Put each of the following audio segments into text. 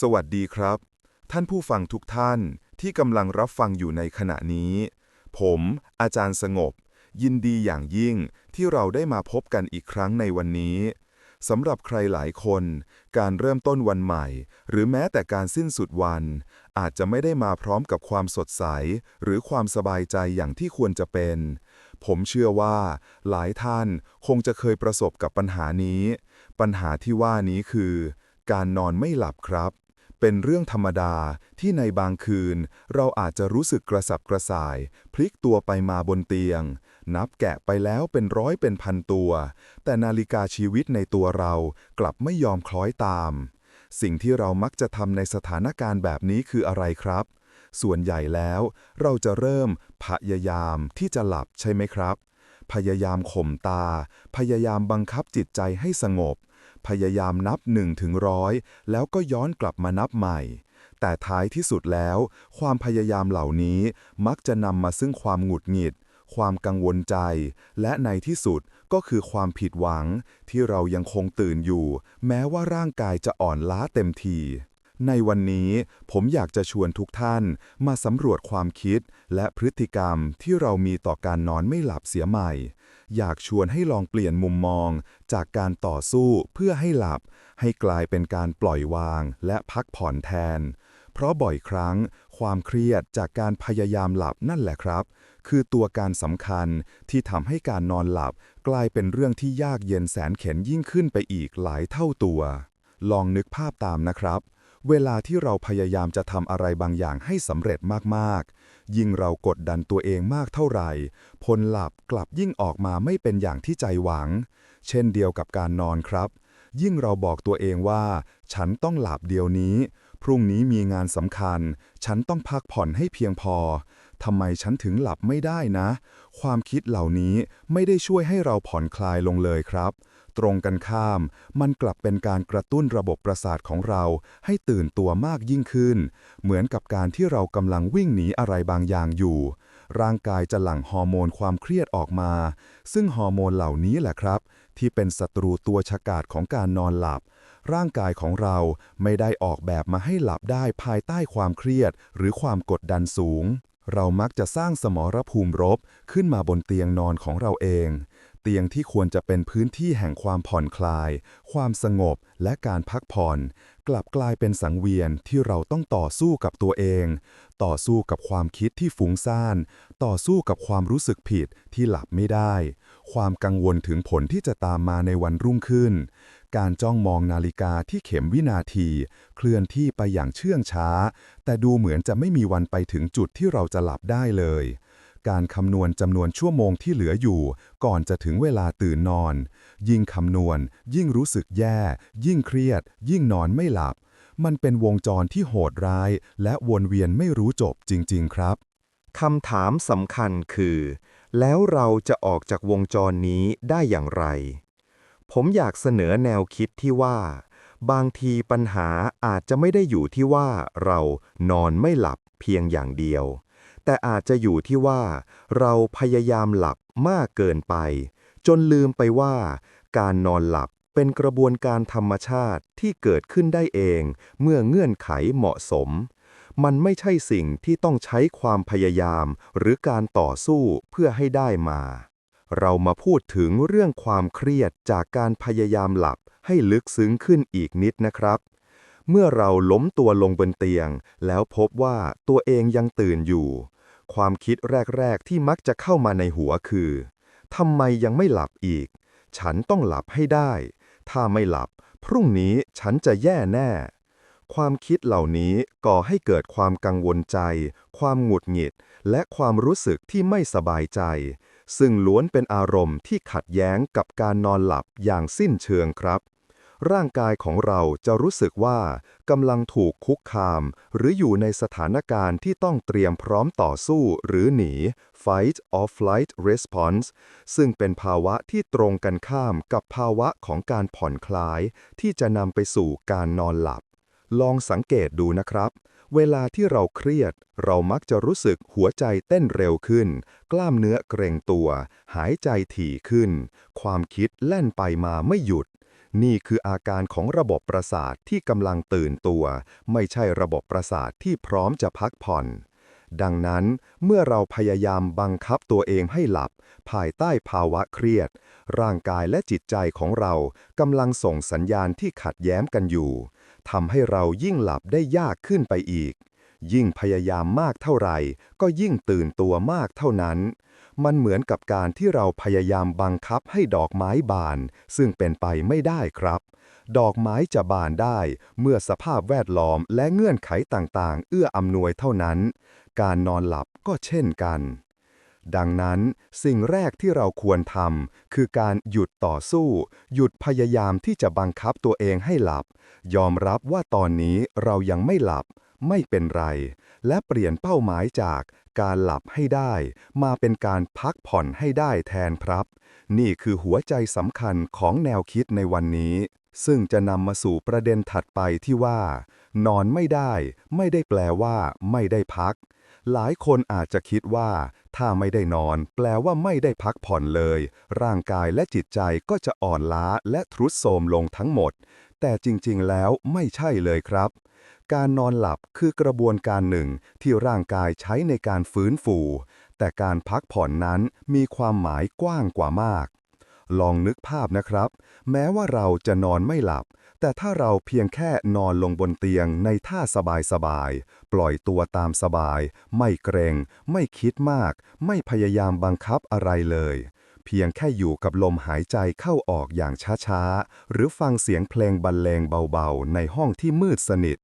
สวัสดีครับ ท่านผู้ฟังทุกท่านที่กำลังรับฟังอยู่ในขณะนี้ ผม อาจารย์สงบ ยินดีอย่างยิ่งที่เราได้มาพบกันอีกครั้งในวันนี้สำหรับใครหลายคน การเริ่มต้นวันใหม่ หรือแม้แต่การสิ้นสุดวัน อาจจะไม่ได้มาพร้อมกับความสดใส หรือความสบายใจอย่างที่ควรจะเป็น ผมเชื่อว่า หลายท่านคงจะเคยประสบกับปัญหานี้ ปัญหาที่ว่านี้คือ การนอนไม่หลับครับ เป็นเรื่องธรรมดาที่ในบางคืน เราอาจจะรู้สึกกระสับกระส่าย พลิกตัวไปมาบนเตียง นับแกะไปแล้วเป็นร้อยเป็นพันตัว แต่นาฬิกาชีวิตในตัวเรากลับไม่ยอมคล้อยตาม สิ่งที่เรามักจะทำในสถานการณ์แบบนี้คืออะไรครับ ส่วนใหญ่แล้ว เราจะเริ่มพยายามที่จะหลับใช่ไหมครับ พยายามข่มตา พยายามบังคับจิตใจให้สงบ พยายามนับหนึ่งถึงร้อยแล้วก็ย้อนกลับมานับใหม่ แต่ท้ายที่สุดแล้ว ความพยายามเหล่านี้มักจะนำมาซึ่งความหงุดหงิด ความกังวลใจ และในที่สุดก็คือความผิดหวัง ที่เรายังคงตื่นอยู่ แม้ว่าร่างกายจะอ่อนล้าเต็มทีในวันนี้ผมอยากจะชวนทุกท่านมาสำรวจความคิดและพฤติกรรมที่เรามีต่อการนอนไม่หลับเสียใหม่ อยากชวนให้ลองเปลี่ยนมุมมอง จากการต่อสู้เพื่อให้หลับ ให้กลายเป็นการปล่อยวางและพักผ่อนแทน เพราะบ่อยครั้ง ความเครียดจากการพยายามหลับนั่นแหละครับ คือตัวการสำคัญที่ทำให้การนอนหลับ กลายเป็นเรื่องที่ยากเย็นแสนเข็ญยิ่งขึ้นไปอีกหลายเท่าตัว ลองนึกภาพตามนะครับเวลาที่เราพยายามจะทำอะไรบางอย่างให้สำเร็จมากๆ ยิ่งเรากดดันตัวเองมากเท่าไหร่ ผลลัพธ์กลับยิ่งออกมาไม่เป็นอย่างที่ใจหวัง เช่นเดียวกับการนอนครับ ยิ่งเราบอกตัวเองว่า ฉันต้องหลับเดี๋ยวนี้ พรุ่งนี้มีงานสำคัญ ฉันต้องพักผ่อนให้เพียงพอทำไมฉันถึงหลับไม่ได้นะ ความคิดเหล่านี้ไม่ได้ช่วยให้เราผ่อนคลายลงเลยครับ ตรงกันข้าม มันกลับเป็นการกระตุ้นระบบประสาทของเราให้ตื่นตัวมากยิ่งขึ้น เหมือนกับการที่เรากำลังวิ่งหนีอะไรบางอย่างอยู่ ร่างกายจะหลั่งฮอร์โมนความเครียดออกมา ซึ่งฮอร์โมนเหล่านี้แหละครับ ที่เป็นศัตรูตัวฉกาจของการนอนหลับ ร่างกายของเราไม่ได้ออกแบบมาให้หลับได้ภายใต้ความเครียด หรือความกดดันสูงเรามักจะสร้างสมรภูมิรบขึ้นมาบนเตียงนอนของเราเอง เตียงที่ควรจะเป็นพื้นที่แห่งความผ่อนคลาย ความสงบและการพักผ่อน กลับกลายเป็นสังเวียนที่เราต้องต่อสู้กับตัวเอง ต่อสู้กับความคิดที่ฟุ้งซ่าน ต่อสู้กับความรู้สึกผิดที่หลับไม่ได้ ความกังวลถึงผลที่จะตามมาในวันรุ่งขึ้น การจ้องมองนาฬิกาที่เข็มวินาที เคลื่อนที่ไปอย่างเชื่องช้า แต่ดูเหมือนจะไม่มีวันไปถึงจุดที่เราจะหลับได้เลย การคำนวณจำนวนชั่วโมงที่เหลืออยู่ ก่อนจะถึงเวลาตื่นนอน ยิ่งคำนวณ ยิ่งรู้สึกแย่ ยิ่งเครียด ยิ่งนอนไม่หลับ มันเป็นวงจรที่โหดร้าย และวนเวียนไม่รู้จบจริง ๆ ครับคำถามสำคัญคือ แล้วเราจะออกจากวงจรนี้ได้อย่างไร ผมอยากเสนอแนวคิดที่ว่า บางทีปัญหาอาจจะไม่ได้อยู่ที่ว่าเรานอนไม่หลับเพียงอย่างเดียว แต่อาจจะอยู่ที่ว่า เราพยายามหลับมากเกินไป จนลืมไปว่า การนอนหลับเป็นกระบวนการธรรมชาติที่เกิดขึ้นได้เองเมื่อเงื่อนไขเหมาะสม มันไม่ใช่สิ่งที่ต้องใช้ความพยายาม หรือการต่อสู้เพื่อให้ได้มา เรามาพูดถึงเรื่องความเครียดจากการพยายามหลับให้ลึกซึ้งขึ้นอีกนิดนะครับ เมื่อเราล้มตัวลงบนเตียง แล้วพบว่าตัวเองยังตื่นอยู่ ความคิดแรก ๆ ที่มักจะเข้ามาในหัวคือทำไมยังไม่หลับอีก ฉันต้องหลับให้ได้ ถ้าไม่หลับ พรุ่งนี้ฉันจะแย่แน่ ความคิดเหล่านี้ก่อให้เกิดความกังวลใจ ความหงุดหงิด และความรู้สึกที่ไม่สบายใจ ซึ่งล้วนเป็นอารมณ์ที่ขัดแย้งกับการนอนหลับอย่างสิ้นเชิงครับ ร่างกายของเราจะรู้สึกว่ากำลังถูกคุกคาม หรืออยู่ในสถานการณ์ที่ต้องเตรียมพร้อมต่อสู้หรือหนี fight or flight response ซึ่งเป็นภาวะที่ตรงกันข้ามกับภาวะของการผ่อนคลาย ที่จะนำไปสู่การนอนหลับ ลองสังเกตดูนะครับ เวลาที่เราเครียด เรามักจะรู้สึกหัวใจเต้นเร็วขึ้น กล้ามเนื้อเกร็งตัว หายใจถี่ขึ้น ความคิดแล่นไปมาไม่หยุด นี่คืออาการของระบบประสาทที่กำลังตื่นตัว ไม่ใช่ระบบประสาทที่พร้อมจะพักผ่อน ดังนั้น เมื่อเราพยายามบังคับตัวเองให้หลับ ภายใต้ภาวะเครียด ร่างกายและจิตใจของเรากำลังส่งสัญญาณที่ขัดแย้งกันอยู่ทำให้เรายิ่งหลับได้ยากขึ้นไปอีก ยิ่งพยายามมากเท่าไหร่ ก็ยิ่งตื่นตัวมากเท่านั้น มันเหมือนกับการที่เราพยายามบังคับให้ดอกไม้บาน ซึ่งเป็นไปไม่ได้ครับ ดอกไม้จะบานได้เมื่อสภาพแวดล้อมและเงื่อนไขต่างๆ เอื้ออำนวยเท่านั้น การนอนหลับก็เช่นกัน ดังนั้น สิ่งแรกที่เราควรทำคือการหยุดต่อสู้ หยุดพยายามที่จะบังคับตัวเองให้หลับ ยอมรับว่าตอนนี้เรายังไม่หลับไม่เป็นไร และเปลี่ยนเป้าหมายจาก การหลับให้ได้ มาเป็นการพักผ่อนให้ได้แทนครับ นี่คือหัวใจสำคัญของแนวคิดในวันนี้ ซึ่งจะนำมาสู่ประเด็นถัดไปที่ว่า นอนไม่ได้ ไม่ได้แปลว่า ไม่ได้พัก หลายคนอาจจะคิดว่า ถ้าไม่ได้นอน แปลว่าไม่ได้พักผ่อนเลย ร่างกายและจิตใจก็จะอ่อนล้าและทรุดโทรมลงทั้งหมด แต่จริงๆ แล้วไม่ใช่เลยครับ การนอนหลับคือกระบวนการหนึ่งที่ร่างกายใช้ในการฟื้นฟู แต่การพักผ่อนนั้นมีความหมายกว้างกว่ามาก ลองนึกภาพนะครับ แม้ว่าเราจะนอนไม่หลับ แต่ถ้าเราเพียงแค่นอนลงบนเตียงในท่าสบายๆ ปล่อยตัวตามสบาย ไม่เกรง ไม่คิดมาก ไม่พยายามบังคับอะไรเลย เพียงแค่อยู่กับลมหายใจเข้าออกอย่างช้าๆ หรือฟังเสียงเพลงบรรเลงเบาๆ ในห้องที่มืดสนิท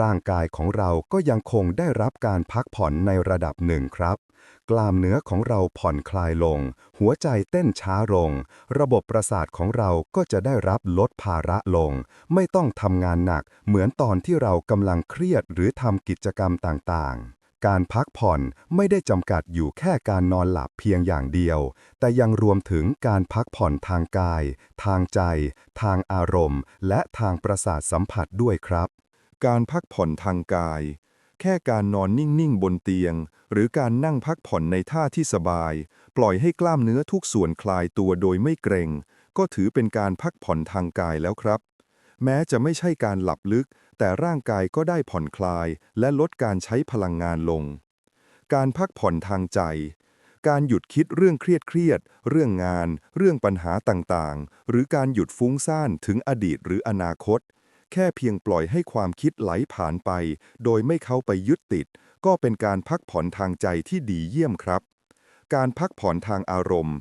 ร่างกายของเราก็ยังคงได้รับการพักผ่อนในระดับหนึ่งครับ กล้ามเนื้อของเราผ่อนคลายลง หัวใจเต้นช้าลง ระบบประสาทของเราก็จะได้รับลดภาระลง ไม่ต้องทำงานหนักเหมือนตอนที่เรากำลังเครียดหรือทำกิจกรรมต่างๆ การพักผ่อนไม่ได้จำกัดอยู่แค่การนอนหลับเพียงอย่างเดียว แต่ยังรวมถึงการพักผ่อนทางกาย ทางใจ ทางอารมณ์ และทางประสาทสัมผัสด้วยครับ การพักผ่อนทางกาย แค่การนอนนิ่งๆบนเตียง หรือการนั่งพักผ่อนในท่าที่สบาย ปล่อยให้กล้ามเนื้อทุกส่วนคลายตัวโดยไม่เกรงก็ถือเป็นการพักผ่อนทางกายแล้วครับ แม้จะไม่ใช่การหลับลึก แต่ร่างกายก็ได้ผ่อนคลายและลดการใช้พลังงานลง การพักผ่อนทางใจ การหยุดคิดเรื่องเครียดๆเรื่องงาน เรื่องปัญหาต่างๆ หรือการหยุดฟุ้งซ่านถึงอดีตหรืออนาคต แค่เพียงปล่อยให้ความคิดไหลผ่านไป โดยไม่เข้าไปยึดติด ก็เป็นการพักผ่อนทางใจที่ดีเยี่ยมครับ การพักผ่อนทางอารมณ์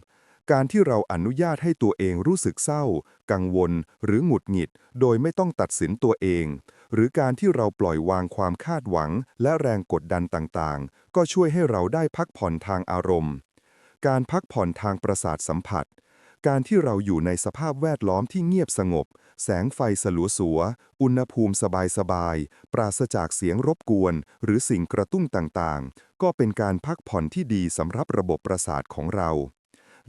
การที่เราอนุญาตให้ตัวเองรู้สึกเศร้า กังวล หรือหงุดหงิด โดยไม่ต้องตัดสินตัวเอง หรือการที่เราปล่อยวางความคาดหวัง และแรงกดดันต่างๆ ก็ช่วยให้เราได้พักผ่อนทางอารมณ์ การพักผ่อนทางประสาทสัมผัส การที่เราอยู่ในสภาพแวดล้อมที่เงียบสงบ แสงไฟสลัวสวๆอุณหภูมิสบายๆ ปราศจากเสียงรบกวน หรือสิ่งกระตุ้นต่างๆ ก็เป็นการพักผ่อนที่ดีสำหรับระบบประสาทของเรา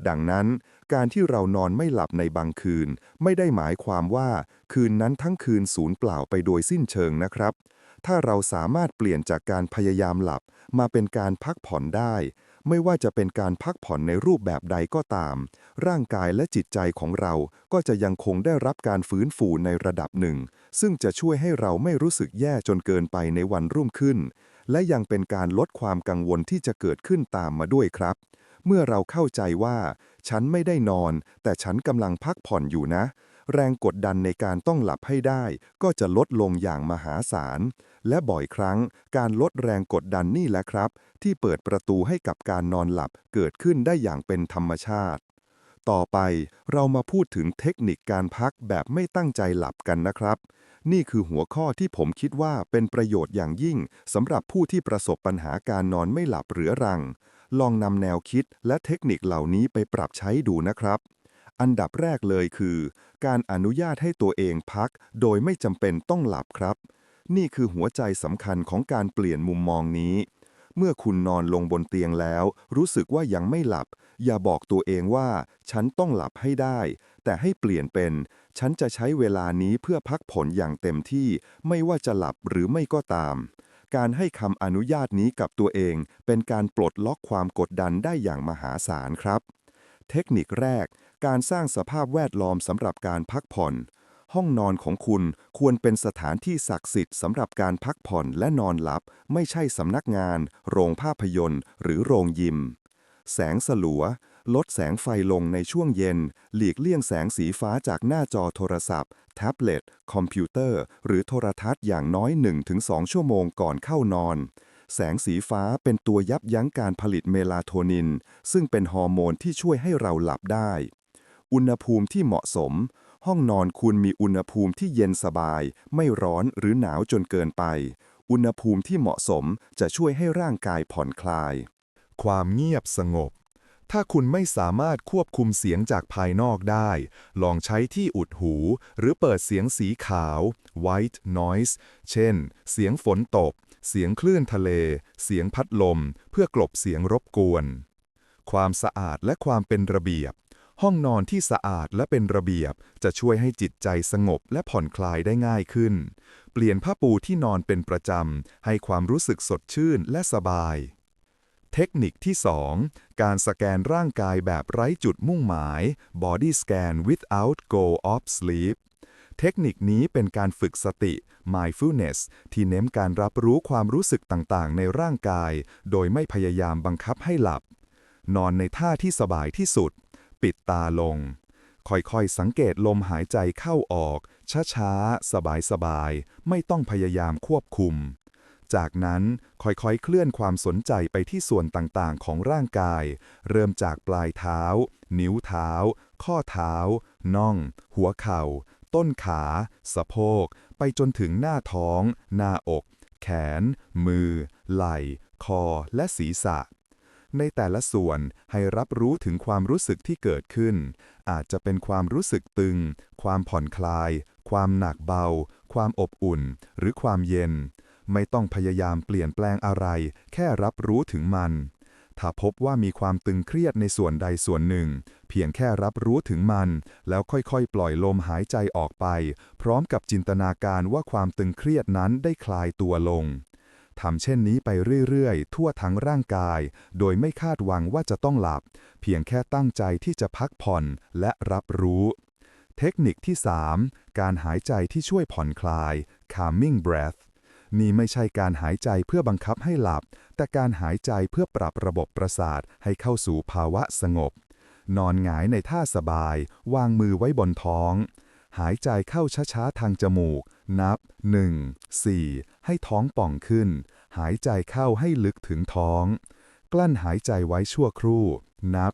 ดังนั้น การที่เรานอนไม่หลับในบางคืน ไม่ได้หมายความว่า คืนนั้นทั้งคืนสูญเปล่าไปโดยสิ้นเชิงนะครับ ถ้าเราสามารถเปลี่ยนจากการพยายามหลับ มาเป็นการพักผ่อนได้ ไม่ว่าจะเป็นการพักผ่อนในรูปแบบใดก็ตาม ร่างกายและจิตใจของเราก็จะยังคงได้รับการฟื้นฟูในระดับหนึ่ง ซึ่งจะช่วยให้เราไม่รู้สึกแย่จนเกินไปในวันรุ่งขึ้น และยังเป็นการลดความกังวลที่จะเกิดขึ้นตามมาด้วยครับ เมื่อเราเข้าใจว่า ฉันไม่ได้นอน แต่ฉันกำลังพักผ่อนอยู่นะ แรงกดดันในการต้องหลับให้ได้ ก็จะลดลงอย่างมหาศาล และบ่อยครั้งการลดแรงกดดันนี่แหละครับ ที่เปิดประตูให้กับการนอนหลับเกิดขึ้นได้อย่างเป็นธรรมชาติ ต่อไปเรามาพูดถึงเทคนิคการพักแบบไม่ตั้งใจหลับกันนะครับนี่คือหัวข้อที่ผมคิดว่าเป็นประโยชน์อย่างยิ่งสำหรับผู้ที่ประสบปัญหาการนอนไม่หลับเรื้อรัง ลองนำแนวคิดและเทคนิคเหล่านี้ไปปรับใช้ดูนะครับ อันดับแรกเลยคือ การอนุญาตให้ตัวเองพัก โดยไม่จำเป็นต้องหลับครับ นี่คือหัวใจสำคัญของการเปลี่ยนมุมมองนี้ เมื่อคุณนอนลงบนเตียงแล้ว รู้สึกว่ายังไม่หลับ อย่าบอกตัวเองว่า ฉันต้องหลับให้ได้ แต่ให้เปลี่ยนเป็น ฉันจะใช้เวลานี้เพื่อพักผ่อนอย่างเต็มที่ ไม่ว่าจะหลับหรือไม่ก็ตาม การให้คำอนุญาตนี้กับตัวเอง เป็นการปลดล็อกความกดดันได้อย่างมหาศาลครับ เทคนิคแรก การสร้างสภาพแวดล้อมสำหรับการพักผ่อน ห้องนอนของคุณควรเป็นสถานที่ศักดิ์สิทธิ์สำหรับการพักผ่อนและนอนหลับ ไม่ใช่สำนักงาน โรงภาพยนตร์ หรือโรงยิม แสงสลัว ลดแสงไฟลงในช่วงเย็น หลีกเลี่ยงแสงสีฟ้าจากหน้าจอโทรศัพท์ แท็บเล็ต คอมพิวเตอร์ หรือโทรทัศน์อย่างน้อย 1-2 ชั่วโมงก่อนเข้านอน แสงสีฟ้าเป็นตัวยับยั้งการผลิตเมลาโทนิน ซึ่งเป็นฮอร์โมนที่ช่วยให้เราหลับได้ อุณหภูมิที่เหมาะสม ห้องนอนคุณมีอุณหภูมิที่เย็นสบาย ไม่ร้อนหรือหนาวจนเกินไป อุณหภูมิที่เหมาะสมจะช่วยให้ร่างกายผ่อนคลาย ความเงียบสงบ ถ้าคุณไม่สามารถควบคุมเสียงจากภายนอกได้ ลองใช้ที่อุดหู หรือเปิดเสียงสีขาว white noise เช่น เสียงฝนตก เสียงคลื่นทะเล เสียงพัดลม เพื่อกลบเสียงรบกวน ความสะอาดและความเป็นระเบียบ ห้องนอนที่สะอาดและเป็นระเบียบ จะช่วยให้จิตใจสงบและผ่อนคลายได้ง่ายขึ้น เปลี่ยนผ้าปูที่นอนเป็นประจำ ให้ความรู้สึกสดชื่นและสบาย เทคนิคที่ 2 การสแกนร่างกายแบบไร้จุดมุ่งหมาย body scan without goal of sleep เทคนิคนี้เป็นการฝึกสติ mindfulness ที่เน้นการรับรู้ความรู้สึกต่างๆ ในร่างกาย โดยไม่พยายามบังคับให้หลับ นอนในท่าที่สบายที่สุด ปิดตาลง ค่อยๆ สังเกตลมหายใจเข้าออก ช้าๆ สบายๆ ไม่ต้องพยายามควบคุม จากนั้นค่อยๆเคลื่อนความสนใจไปที่ส่วนต่างๆ ของร่างกาย เริ่มจากปลายเท้า นิ้วเท้า ข้อเท้า น่อง หัวเข่า ต้นขา สะโพก ไปจนถึงหน้าท้อง หน้าอก แขน มือ ไหล่ คอ และศีรษะในแต่ละส่วนให้รับรู้ถึงความรู้สึกที่เกิดขึ้น อาจจะเป็นความรู้สึกตึง ความผ่อนคลาย ความหนักเบา ความอบอุ่น หรือความเย็น ไม่ต้องพยายามเปลี่ยนแปลงอะไร แค่รับรู้ถึงมัน ถ้าพบว่ามีความตึงเครียดในส่วนใดส่วนหนึ่ง เพียงแค่รับรู้ถึงมัน แล้วค่อยๆ ปล่อยลมหายใจออกไป พร้อมกับจินตนาการว่าความตึงเครียดนั้นได้คลายตัวลงทำเช่นนี้ไปเรื่อยๆ ทั่วทั้งร่างกาย โดยไม่คาดหวังว่าจะต้องหลับ เพียงแค่ตั้งใจที่จะพักผ่อนและรับรู้ เทคนิคที่ 3 การหายใจที่ช่วยผ่อนคลาย calming breath นี่ไม่ใช่การหายใจเพื่อบังคับให้หลับ แต่การหายใจเพื่อปรับระบบประสาทให้เข้าสู่ภาวะสงบ นอนหงายในท่าสบาย วางมือไว้บนท้อง หายใจเข้าช้าๆทางจมูก นับ 1 4 ให้ท้องป่องขึ้น หายใจเข้าให้ลึกถึงท้อง กลั้นหายใจไว้ชั่วครู่ นับ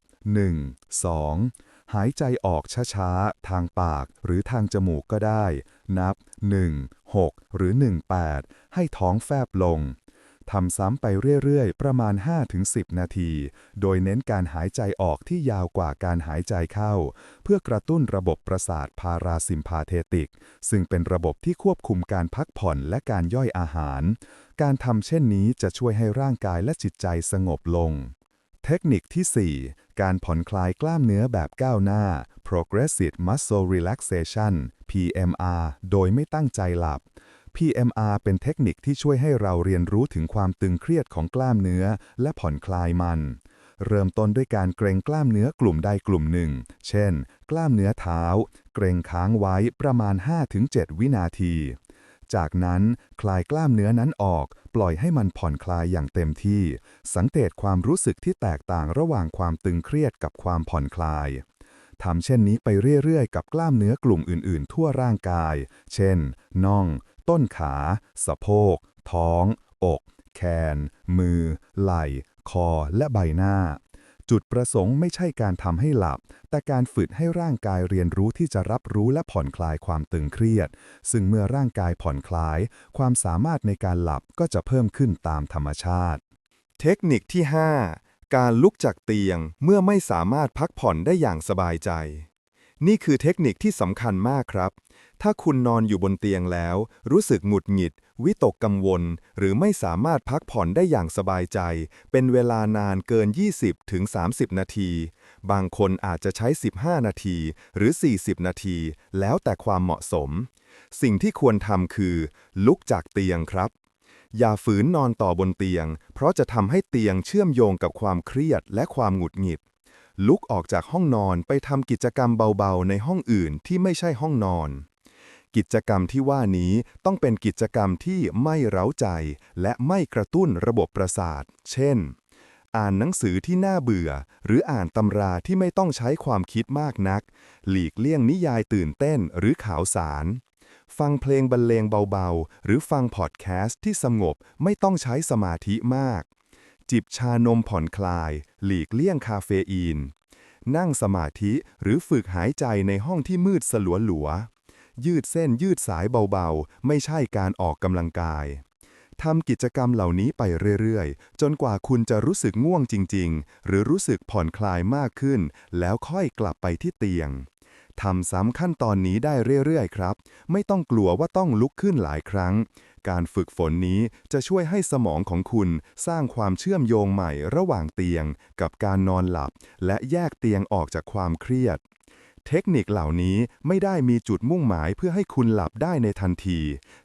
1 2หายใจออกช้าๆ ทางปากหรือทางจมูกก็ได้ นับ 1 6 หรือ 1 8 ให้ท้องแฟบลงทำซ้ำไปเรื่อยๆ ประมาณ 5-10 นาที โดยเน้นการหายใจออกที่ยาวกว่าการหายใจเข้า เพื่อกระตุ้นระบบประสาทพาราซิมพาเทติก ซึ่งเป็นระบบที่ควบคุมการพักผ่อนและการย่อยอาหาร การทำเช่นนี้จะช่วยให้ร่างกายและจิตใจสงบลง เทคนิคที่ 4 การผ่อนคลายกล้ามเนื้อแบบก้าวหน้า progressive muscle relaxation PMR โดยไม่ตั้งใจหลับ PMR เป็นเทคนิคที่ช่วยให้เราเรียนรู้ถึงความตึงเครียดของกล้ามเนื้อ และผ่อนคลายมัน เริ่มต้นด้วยการเกรงกล้ามเนื้อกลุ่มใดกลุ่มหนึ่ง เช่น กล้ามเนื้อเท้า เกรงค้างไว้ประมาณ 5-7 วินาที จากนั้นคลายกล้ามเนื้อนั้นออก ปล่อยให้มันผ่อนคลายอย่างเต็มที่ สังเกตความรู้สึกที่แตกต่างระหว่างความตึงเครียดกับความผ่อนคลายทำเช่นนี้ไปเรื่อยๆ กับกล้ามเนื้อกลุ่มอื่นๆ ทั่วร่างกาย เช่น น่อง ต้นขา สะโพก ท้อง อก แขน มือ ไหล่ คอ และใบหน้า จุดประสงค์ไม่ใช่การทำให้หลับ แต่การฝึกให้ร่างกายเรียนรู้ที่จะรับรู้และผ่อนคลายความตึงเครียด ซึ่งเมื่อร่างกายผ่อนคลาย ความสามารถในการหลับก็จะเพิ่มขึ้นตามธรรมชาติ เทคนิคที่ 5 การลุกจากเตียงเมื่อไม่สามารถพักผ่อนได้อย่างสบายใจ นี่คือเทคนิคที่สำคัญมากครับ ถ้าคุณนอนอยู่บนเตียงแล้ว รู้สึกหงุดหงิด วิตกกังวล หรือไม่สามารถพักผ่อนได้อย่างสบายใจ เป็นเวลานานเกิน 20 ถึง 30 นาที บางคนอาจจะใช้ 15 นาที หรือ 40 นาที แล้วแต่ความเหมาะสม สิ่งที่ควรทำคือ ลุกจากเตียงครับอย่าฝืนนอนต่อบนเตียง เพราะจะทำให้เตียงเชื่อมโยงกับความเครียดและความหงุดหงิด ลุกออกจากห้องนอนไปทำกิจกรรมเบาๆ ในห้องอื่นที่ไม่ใช่ห้องนอน กิจกรรมที่ว่านี้ต้องเป็นกิจกรรมที่ไม่เร้าใจ และไม่กระตุ้นระบบประสาท เช่น อ่านหนังสือที่น่าเบื่อ หรืออ่านตำราที่ไม่ต้องใช้ความคิดมากนัก หลีกเลี่ยงนิยายตื่นเต้นหรือข่าวสาร ฟังเพลงบรรเลงเบาๆ หรือฟังพอดแคสต์ที่สงบไม่ต้องใช้สมาธิมาก จิบชานมผ่อนคลาย หลีกเลี่ยงคาเฟอีนนั่งสมาธิหรือฝึกหายใจในห้องที่มืดสลัวหลัวๆ ยืดเส้นยืดสายเบาๆ ไม่ใช่การออกกำลังกายทำกิจกรรมเหล่านี้ไปเรื่อยๆ จนกว่าคุณจะรู้สึกง่วงจริง ๆ หรือรู้สึกผ่อนคลายมากขึ้น แล้วค่อยกลับไปที่เตียงทำซ้ำขั้นตอนนี้ได้เรื่อยๆ ครับ ไม่ต้องกลัวว่าต้องลุกขึ้นหลายครั้ง การฝึกฝนนี้จะช่วยให้สมองของคุณสร้างความเชื่อมโยงใหม่ระหว่างเตียงกับการนอนหลับ และแยกเตียงออกจากความเครียด เทคนิคเหล่านี้ไม่ได้มีจุดมุ่งหมายเพื่อให้คุณหลับได้ในทันที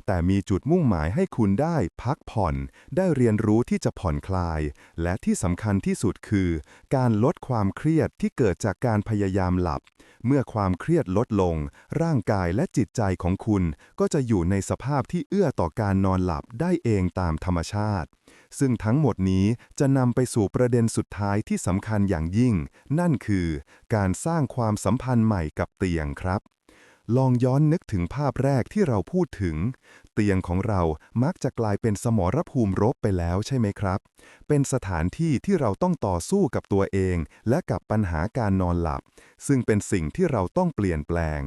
แต่มีจุดมุ่งหมายให้คุณได้พักผ่อน ได้เรียนรู้ที่จะผ่อนคลาย และที่สำคัญที่สุดคือ การลดความเครียดที่เกิดจากการพยายามหลับ เมื่อความเครียดลดลง ร่างกายและจิตใจของคุณ ก็จะอยู่ในสภาพที่เอื้อต่อการนอนหลับได้เองตามธรรมชาติ ซึ่งทั้งหมดนี้จะนำไปสู่ประเด็นสุดท้ายที่สำคัญอย่างยิ่ง นั่นคือ การสร้างความสัมพันธ์ใหม่กับเตียงครับ ลองย้อนนึกถึงภาพแรกที่เราพูดถึง เตียงของเรามักจะกลายเป็นสมรภูมิรบไปแล้วใช่ไหมครับ เป็นสถานที่ที่เราต้องต่อสู้กับตัวเอง และกับปัญหาการนอนหลับ ซึ่งเป็นสิ่งที่เราต้องเปลี่ยนแปลง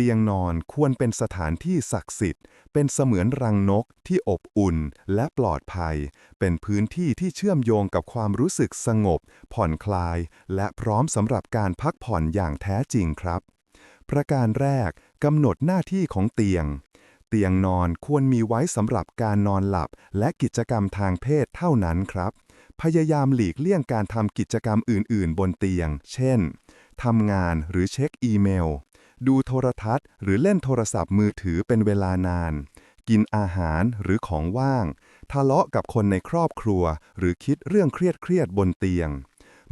เตียงนอนควรเป็นสถานที่ศักดิ์สิทธิ์ เป็นเสมือนรังนกที่อบอุ่นและปลอดภัย เป็นพื้นที่ที่เชื่อมโยงกับความรู้สึกสงบ ผ่อนคลาย และพร้อมสำหรับการพักผ่อนอย่างแท้จริงครับ ประการแรกกำหนดหน้าที่ของเตียง เตียงนอนควรมีไว้สำหรับการนอนหลับ และกิจกรรมทางเพศเท่านั้นครับ พยายามหลีกเลี่ยงการทำกิจกรรมอื่น ๆ บนเตียง เช่นทำงานหรือเช็คอีเมล ดูโทรทัศน์ หรือเล่นโทรศัพท์มือถือเป็นเวลานาน กินอาหารหรือของว่าง ทะเลาะกับคนในครอบครัว หรือคิดเรื่องเครียดๆบนเตียง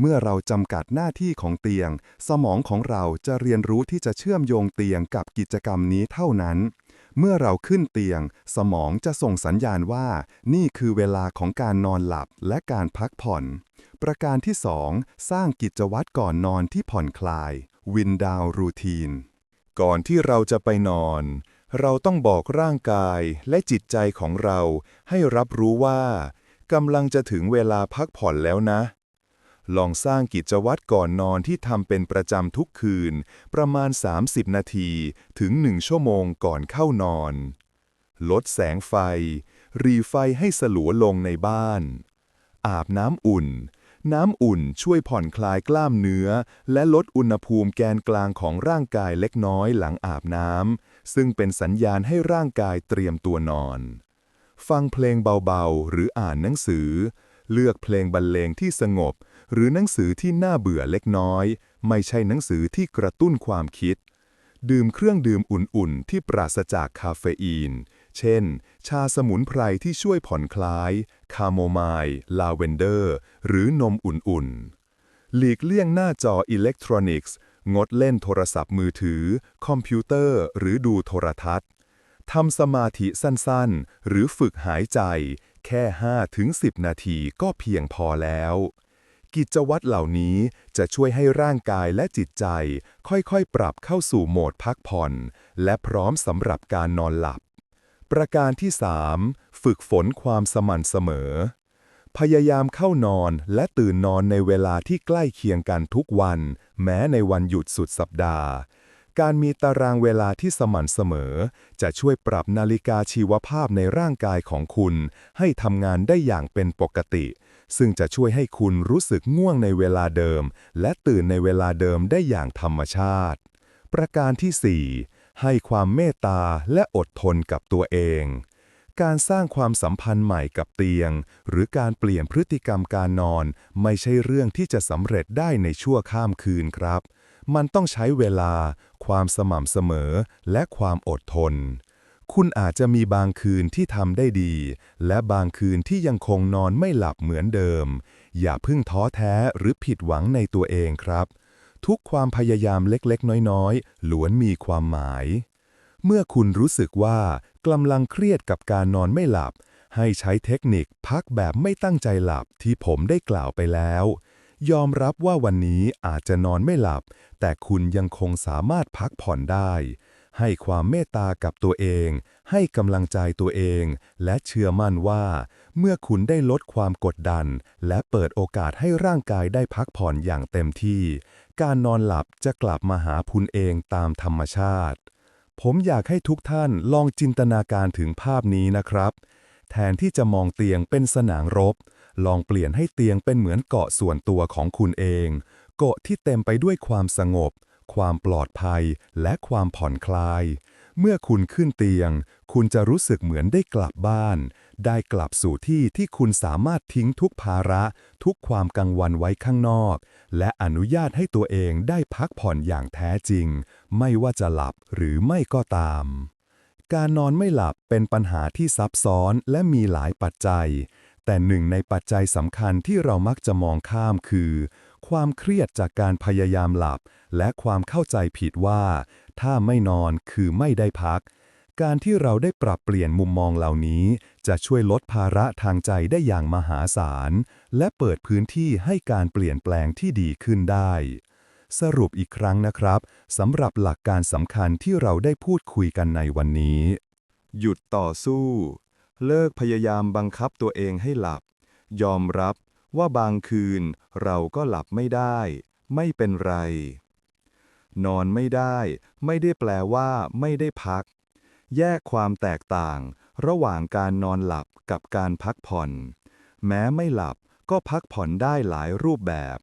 เมื่อเราจำกัดหน้าที่ของเตียง สมองของเราจะเรียนรู้ที่จะเชื่อมโยงเตียงกับกิจกรรมนี้เท่านั้นเมื่อเราขึ้นเตียง สมองจะส่งสัญญาณว่า นี่คือเวลาของการนอนหลับและการพักผ่อน ประการที่ 2 สร้างกิจวัตรก่อนนอนที่ผ่อนคลาย วินดาวรูทีน ก่อนที่เราจะไปนอน เราต้องบอกร่างกายและจิตใจของเราให้รับรู้ว่ากำลังจะถึงเวลาพักผ่อนแล้วนะ ลองสร้างกิจวัตรก่อนนอนที่ทำเป็นประจำทุกคืน ประมาณ 30 นาทีถึง 1 ชั่วโมงก่อนเข้านอน ลดแสงไฟ รีไฟให้สลัวลงในบ้าน อาบน้ำอุ่น น้ำอุ่นช่วยผ่อนคลายกล้ามเนื้อ และลดอุณหภูมิแกนกลางของร่างกายเล็กน้อยหลังอาบน้ำ ซึ่งเป็นสัญญาณให้ร่างกายเตรียมตัวนอน ฟังเพลงเบาๆ หรืออ่านหนังสือ เลือกเพลงบรรเลงที่สงบ หรือหนังสือที่น่าเบื่อเล็กน้อย ไม่ใช่หนังสือที่กระตุ้นความคิด ดื่มเครื่องดื่มอุ่นๆ ที่ปราศจากคาเฟอีน เช่น ชาสมุนไพรที่ช่วยผ่อนคลาย คาโมไมล์ลาเวนเดอร์ หรือนมอุ่นๆ หลีกเลี่ยงหน้าจออิเล็กทรอนิกส์ งดเล่นโทรศัพท์มือถือ คอมพิวเตอร์ หรือดูโทรทัศน์ทำสมาธิสั้นๆ หรือฝึกหายใจ แค่ 5-10 นาทีก็เพียงพอแล้ว กิจวัตรเหล่านี้จะช่วยให้ร่างกายและจิตใจ ค่อยๆ ปรับเข้าสู่โหมดพักผ่อน และพร้อมสำหรับการนอนหลับ ประการที่ 3 ฝึกฝนความสม่ำเสมอ พยายามเข้านอนและตื่นนอนในเวลาที่ใกล้เคียงกันทุกวัน แม้ในวันหยุดสุดสัปดาห์ การมีตารางเวลาที่สม่ำเสมอ จะช่วยปรับนาฬิกาชีวภาพในร่างกายของคุณ ให้ทำงานได้อย่างเป็นปกติ ซึ่งจะช่วยให้คุณรู้สึกง่วงในเวลาเดิม และตื่นในเวลาเดิมได้อย่างธรรมชาติ ประการที่ 4 ให้ความเมตตาและอดทนกับตัวเอง การสร้างความสัมพันธ์ใหม่กับเตียง หรือการเปลี่ยนพฤติกรรมการนอน ไม่ใช่เรื่องที่จะสำเร็จได้ในชั่วข้ามคืนครับ มันต้องใช้เวลา ความสม่ำเสมอ และความอดทน คุณอาจจะมีบางคืนที่ทำได้ดี และบางคืนที่ยังคงนอนไม่หลับเหมือนเดิม อย่าเพิ่งท้อแท้หรือผิดหวังในตัวเองครับ ทุกความพยายามเล็กๆ น้อยๆ ล้วนมีความหมาย เมื่อคุณรู้สึกว่ากำลังเครียดกับการนอนไม่หลับ ให้ใช้เทคนิคพักแบบไม่ตั้งใจหลับที่ผมได้กล่าวไปแล้ว ยอมรับว่าวันนี้อาจจะนอนไม่หลับ แต่คุณยังคงสามารถพักผ่อนได้ ให้ความเมตตากับตัวเอง ให้กำลังใจตัวเอง และเชื่อมั่นว่า เมื่อคุณได้ลดความกดดัน และเปิดโอกาสให้ร่างกายได้พักผ่อนอย่างเต็มที่ การนอนหลับจะกลับมาหาคุณเองตามธรรมชาติ ผมอยากให้ทุกท่านลองจินตนาการถึงภาพนี้นะครับ แทนที่จะมองเตียงเป็นสนามรบ ลองเปลี่ยนให้เตียงเป็นเหมือนเกาะส่วนตัวของคุณเอง เกาะที่เต็มไปด้วยความสงบ ความปลอดภัย และความผ่อนคลาย เมื่อคุณขึ้นเตียง คุณจะรู้สึกเหมือนได้กลับบ้าน ได้กลับสู่ที่ที่คุณสามารถทิ้งทุกภาระ ทุกความกังวลไว้ข้างนอก และอนุญาตให้ตัวเองได้พักผ่อนอย่างแท้จริง ไม่ว่าจะหลับหรือไม่ก็ตาม การนอนไม่หลับเป็นปัญหาที่ซับซ้อนและมีหลายปัจจัยแต่หนึ่งในปัจจัยสำคัญที่เรามักจะมองข้ามคือ ความเครียดจากการพยายามหลับ และความเข้าใจผิดว่า ถ้าไม่นอนคือไม่ได้พัก การที่เราได้ปรับเปลี่ยนมุมมองเหล่านี้ จะช่วยลดภาระทางใจได้อย่างมหาศาล และเปิดพื้นที่ให้การเปลี่ยนแปลงที่ดีขึ้นได้ สรุปอีกครั้งนะครับสำหรับหลักการสำคัญที่เราได้พูดคุยกันในวันนี้ หยุดต่อสู้ เลิกพยายามบังคับตัวเองให้หลับ ยอมรับ ว่าบางคืนเราก็หลับไม่ได้ ไม่เป็นไร นอนไม่ได้ ไม่ได้แปลว่าไม่ได้พัก แยกความแตกต่าง ระหว่างการนอนหลับกับการพักผ่อน แม้ไม่หลับก็พักผ่อนได้หลายรูปแบบ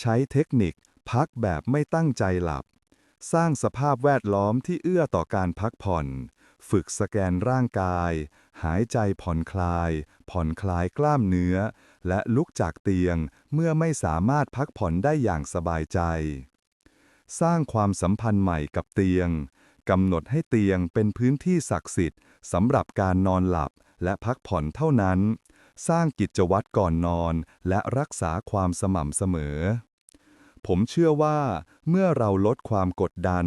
ใช้เทคนิคพักแบบไม่ตั้งใจหลับ สร้างสภาพแวดล้อมที่เอื้อต่อการพักผ่อน ฝึกสแกนร่างกาย หายใจผ่อนคลาย ผ่อนคลายกล้ามเนื้อ และลุกจากเตียงเมื่อไม่สามารถพักผ่อนได้อย่างสบายใจ สร้างความสัมพันธ์ใหม่กับเตียงกำหนดให้เตียงเป็นพื้นที่ศักดิ์สิทธิ์สำหรับการนอนหลับและพักผ่อนเท่านั้น สร้างกิจวัตรก่อนนอนและรักษาความสม่ำเสมอ ผมเชื่อว่า เมื่อเราลดความกดดัน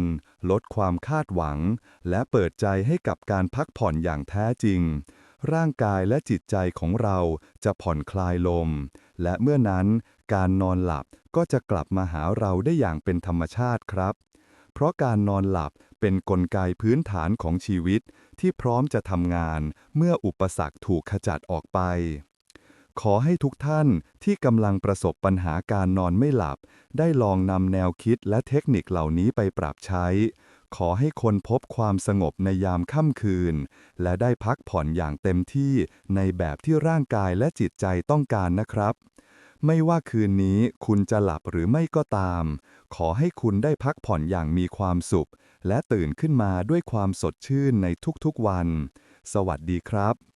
ลดความคาดหวัง และเปิดใจให้กับการพักผ่อนอย่างแท้จริง ร่างกายและจิตใจของเราจะผ่อนคลายลม และเมื่อนั้นการนอนหลับก็จะกลับมาหาเราได้อย่างเป็นธรรมชาติครับ เพราะการนอนหลับเป็นนกลไกพื้นฐานของชีวิตที่พร้อมจะทำงานเมื่ออุปสรรคถูกขจัดออกไป ขอให้ทุกท่านที่กำลังประสบปัญหาการนอนไม่หลับ ได้ลองนำแนวคิดและเทคนิคเหล่านี้ไปปรับใช้ ขอให้คนพบความสงบในยามค่ำคืน และได้พักผ่อนอย่างเต็มที่ในแบบที่ร่างกายและจิตใจต้องการนะครับ ไม่ว่าคืนนี้คุณจะหลับหรือไม่ก็ตาม ขอให้คุณได้พักผ่อนอย่างมีความสุข และตื่นขึ้นมาด้วยความสดชื่นในทุกๆวัน สวัสดีครับ